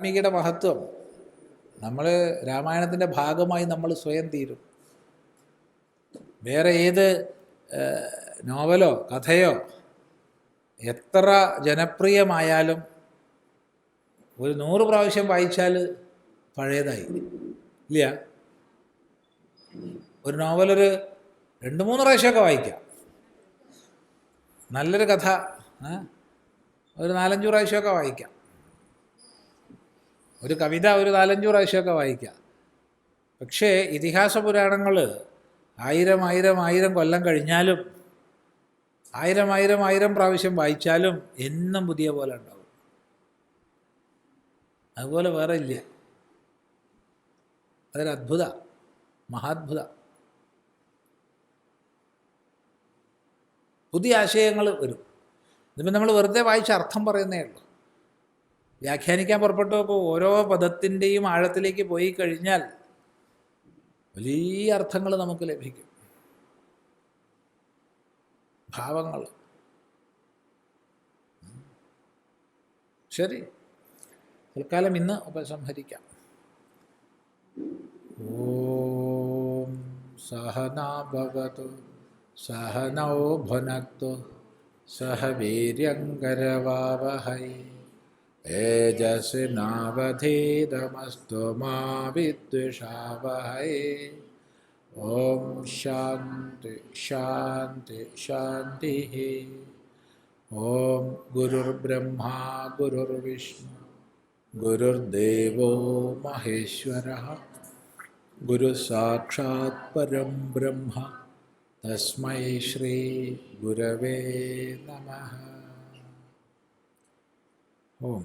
വാൽമീകിയുടെ മഹത്വം. നമ്മൾ രാമായണത്തിന്റെ ഭാഗമായി നമ്മൾ സ്വയം തീരും. വേറെ ഏത് നോവലോ കഥയോ എത്ര ജനപ്രിയമായാലും ഒരു നൂറ് പ്രാവശ്യം വായിച്ചാൽ പഴയതായി. ഇല്ല. ഒരു നോവലൊരു രണ്ട് മൂന്ന് പ്രാവശ്യമൊക്കെ വായിക്കാം. നല്ലൊരു കഥ ഒരു നാലഞ്ച് പ്രാവശ്യമൊക്കെ വായിക്കാം. ഒരു കവിത ഒരു നാലഞ്ച് പ്രാവശ്യമൊക്കെ വായിക്കാം. പക്ഷേ ഇതിഹാസ പുരാണങ്ങൾ ആയിരം ആയിരം ആയിരം കൊല്ലം കഴിഞ്ഞാലും ആയിരം ആയിരം ആയിരം പ്രാവശ്യം വായിച്ചാലും എന്നും പുതിയ പോലെ ഉണ്ടാവും. അതുപോലെ വേറെ ഇല്ല. അതൊരത്ഭുത മഹാത്ഭുത. പുതിയ ആശയങ്ങൾ വരും. ഇതിപ്പോൾ നമ്മൾ വെറുതെ വായിച്ച അർത്ഥം പറയുന്നേ ഉള്ളൂ. വ്യാഖ്യാനിക്കാൻ പുറപ്പെട്ടപ്പോൾ ഓരോ പദത്തിന്റെയും ആഴത്തിലേക്ക് പോയി കഴിഞ്ഞാൽ വലിയ അർത്ഥങ്ങൾ നമുക്ക് ലഭിക്കും. ഭാവങ്ങൾ. ശരി. തൽക്കാലം ഇന്ന് ഉപസംഹരിക്കാം. ഓം സഹനാഭവതു സഹനോ ഭുനക്തു സഹ വീര്യങ്കരവാവഹൈ तेजस्विनावधीतमस्तु मा विद्विषावहै ॐ शान्ति शान्ति, शान्तिः। ॐ गुरुर्ब्रह्मा, गुरुर्विष्णु, गुरुर्देवो महेश्वरः। गुरुसाक्षात् परं ब्रह्म, तस्मै श्रीगुरवे नमः। 哦。